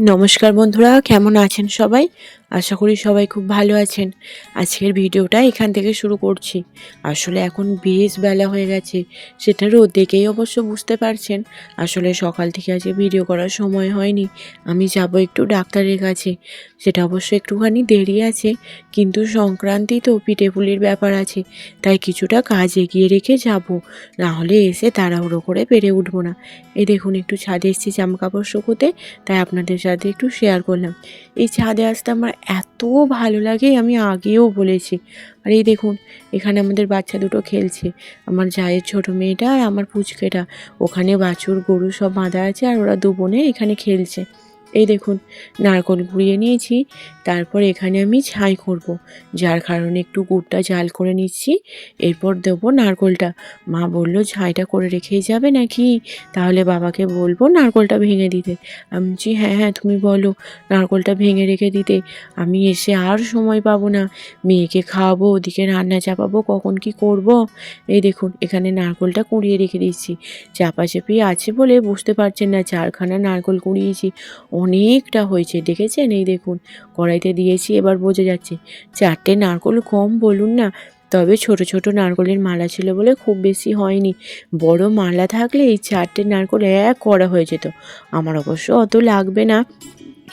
নমস্কার বন্ধুরা, কেমন আছেন সবাই? আশা করি সবাই খুব ভালো আছেন। আজকের ভিডিওটা এখান থেকে শুরু করছি। আসলে এখন বেশ বেলা হয়ে গেছে, সেটা রোদ দেখেই অবশ্য বুঝতে পারছেন। আসলে সকাল থেকে আজকে ভিডিও করার সময় হয়নি, আমি যাব একটু ডাক্তারের কাছে। সেটা অবশ্য একটুখানি দেরি আছে, কিন্তু সংক্রান্তি তো পিঠে পুলির ব্যাপার আছে, তাই কিছুটা কাজ এগিয়ে রেখে যাব। না হলে এসে তাড়াহুড়ো করে পেরে উঠবো না। এ দেখুন, একটু ছাদে এসেছি জামা কাপড় শুকোতে, তাই আপনাদের একটু শেয়ার করলাম। এই ছাদে আসতে আমার এত ভালো লাগে, আমি আগেও বলেছি। আর এই দেখুন, এখানে আমাদের বাচ্চা দুটো খেলছে। আমার জায়ের ছোট মেয়েটা আর আমার পুচকেটা। ওখানে বাছুর, গরু সব বাঁধা আছে আর ওরা দু বোনে এখানে খেলছে। এই দেখুন, নারকল কুড়িয়ে নিয়েছি, তারপর এখানে আমি ছাই করব। যার কারণে একটু গুড়টা জাল করে নিচ্ছি, এরপর দেবো নারকলটা। মা বলল, ছাইটা করে রেখেই যাবে নাকি? তাহলে বাবাকে বলব নারকলটা ভেঙে দিতে। আমি বলছি হ্যাঁ হ্যাঁ তুমি বলো, নারকলটা ভেঙে রেখে দিতে। আমি এসে আর সময় পাবো না। মেয়েকে খাওয়াবো, ওদিকে রান্না চাপাবো, কখন কি করব? এই দেখুন, এখানে নারকলটা কুড়িয়ে রেখে দিচ্ছি। চাপাচাপি আছে বলে বুঝতে পারছেন না, চারখানা নারকল কুড়িয়েছি। অনেকটা হয়েছে, দেখেছেন? এই দেখুন, কড়াইতে দিয়েছি, এবার বোঝা যাচ্ছে। চারটে নারকল কম বলুন না, তবে ছোট ছোট নারকলের মালা ছিল বলে খুব বেশি হয়নি। বড় মালা থাকলে এই চারটে নারকল এক করা হয়ে যেত। আমার অবশ্য অত লাগবে না।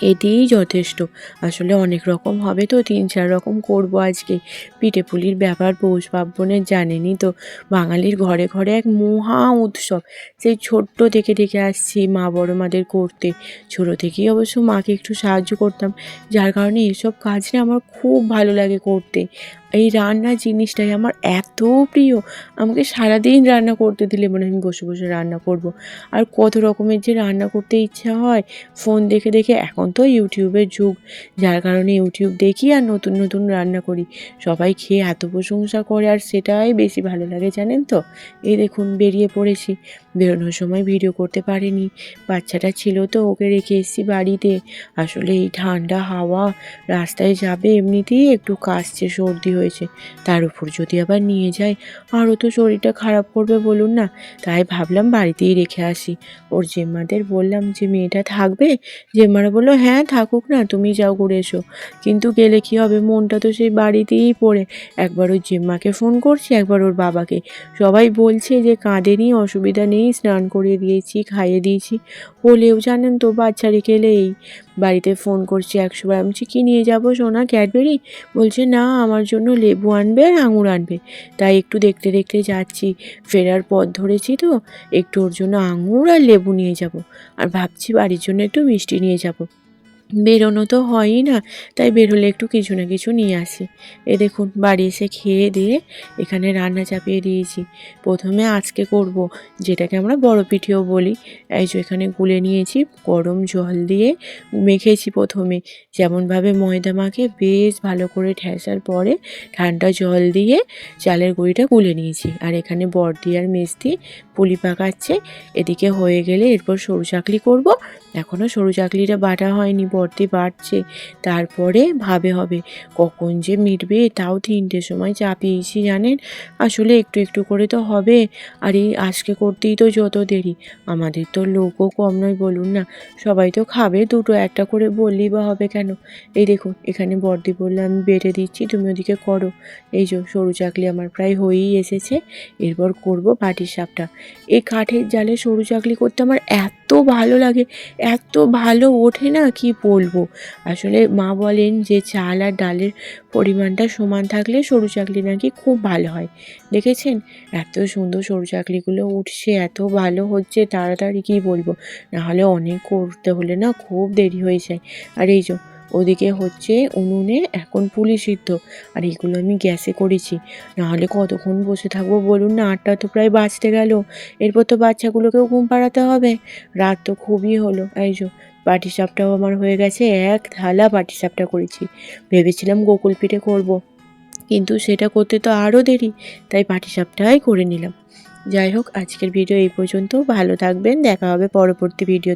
এটিই যথেষ্ট। আসলে অনেক রকম হবে তো, তিন চার রকম করব আজকে। পিঠে পুলির ব্যাপার পৌষ পার্বণের জানেনি তো, বাঙালির ঘরে ঘরে এক মহা উৎসব। সেই ছোট্ট থেকে দেখে আসছি মা বড় মাদের করতে। ছোটো থেকেই অবশ্য মাকে একটু সাহায্য করতাম। যার কারণে এসব কাজ আমার খুব ভালো লাগে করতে। এই রান্না জিনিসটাই আমার এত প্রিয়। আমাকে সারাদিন রান্না করতে দিলে মনে আমি বসে বসে রান্না করব। আর কত রকমের যে রান্না করতে ইচ্ছা হয় ফোন দেখে দেখে এখন তো ইউটিউবের যুগ। যার কারণে ইউটিউব দেখি আর নতুন নতুন রান্না করি। সবাই খেয়ে এত প্রশংসা করে আর সেটাই বেশি ভালো লাগে, জানেন তো? এই দেখুন, বেরিয়ে পড়েছি। বেরোনোর সময় ভিডিও করতে পারিনি। বাচ্চাটা ছিল তো, ওকে রেখে এসেছি বাড়িতে। আসলে এই ঠান্ডা হাওয়া, রাস্তায় যাবে এমনিতেই একটু কাশছে, সর্দি হয়েছে তার উপর যদি আবার নিয়ে যায়, আরও তো শরীরটা খারাপ করবে বলুন না। তাই ভাবলাম বাড়িতেই রেখে আসি। ওর জেম্মাদের বললাম যে, মেয়েটা থাকবে? জেম্মারা বলল হ্যাঁ থাকুক না, তুমি যাও ঘুরে এসো। কিন্তু গেলে কি হবে? মনটা তো সেই বাড়িতেই পড়ে। একবার ওর জেম্মাকে ফোন করছি, একবার ওর বাবাকে। সবাই বলছে যে কাঁদেনি অসুবিধা নেই, স্নান করিয়ে দিয়েছি, খাইয়ে দিয়েছি। হলেও জানেন তো, বাচ্চা রেখে এলেই। বাড়িতে ফোন করছি একশোবার। আমি বলছি, কি নিয়ে যাব সোনা? ক্যাডবেরি বলছে না আমার জন্য লেবু আনবে আর আঙুর আনবে। তাই একটু দেখতে দেখতে যাচ্ছি। ফেরার পথ ধরেছি তো একটু ওর জন্য আঙুর আর লেবু নিয়ে যাব। আর ভাবছি বাড়ির জন্য একটু মিষ্টি নিয়ে যাব। বেরোনো তো হয়ই না, তাই বেরোলে একটু কিছু না কিছু নিয়ে আসি। এ দেখুন, বাড়ি এসে খেয়ে দিয়ে এখানে রান্না চাপিয়ে দিয়েছি। প্রথমে আজকে করব, যেটাকে আমরা বড় পিঠেও বলি। এই যে এখানে গুলে নিয়েছি, গরম জল দিয়ে মেখেছি প্রথমে। যেমনভাবে ময়দা মাখে, বেশ ভালো করে ঠেসার পরে ঠান্ডা জল দিয়ে চালের গুঁড়িটা গুলে নিয়েছি। আর এখানে বর্দি আর মেস্তি পুলি পাকাচ্ছে। এদিকে হয়ে গেলে এরপর সরু চাকলি করব। এখনও সরু চাকলিটা বাটা হয়নি বর্দি বাটছে তারপরে ভাবে হবে কখন যে মিটবে, তাও তিনটের সময় চাপিয়েছি, জানেন? আসলে একটু একটু করে তো হবে। আর এই আজকে করতেই তো যত দেরি। আমাদের তো লোকও কম নয়, বলুন না। সবাই তো খাবে, দুটো একটা করে বললেই বা হবে কেন? এই দেখুন, এখানে বর্দি বললে, আমি বেটে দিচ্ছি, তুমি ওদিকে করো। এই যে, সরু চাকলি আমার প্রায় হয়েই এসেছে। এরপর করব বাটির সাপটা। এই কাঠের জালে সরু চাকলি করতে আমার এত ভালো লাগে, এত ভালো ওঠে না, কি বলব। আসলে মা বলেন যে, চাল আর ডালের পরিমাণটা সমান থাকলে সরু চাকলি নাকি খুব ভালো হয়। দেখেছেন? এত সুন্দর সরু চাকলিগুলো উঠছে, এত ভালো হচ্ছে, তাড়াতাড়ি কী বলব? নাহলে অনেক করতে হলে না খুব দেরি হয়ে যায়। আর এই যে, ওদিকে হচ্ছে উনুনে এখন পুলি সিদ্ধ, আর এগুলো আমি গ্যাসে করেছি। নাহলে কতক্ষণ বসে থাকব বলুন না? আটটা তো প্রায় বাঁচতে গেল। এরপর তো বাচ্চাগুলোকেও ঘুম পাড়াতে হবে। রাত তো খুবই হলো। এই যে পাটিসাপটাও আমার হয়ে গেছে, এক থালা পাটিসাপটা করেছি। ভেবেছিলাম গোকুল পিঠে করব। কিন্তু সেটা করতে তো আরও দেরি, তাই পাটিসাপটাই করে নিলাম। যাই হোক, আজকের ভিডিও এই পর্যন্ত। ভালো থাকবেন, দেখা হবে পরবর্তী ভিডিও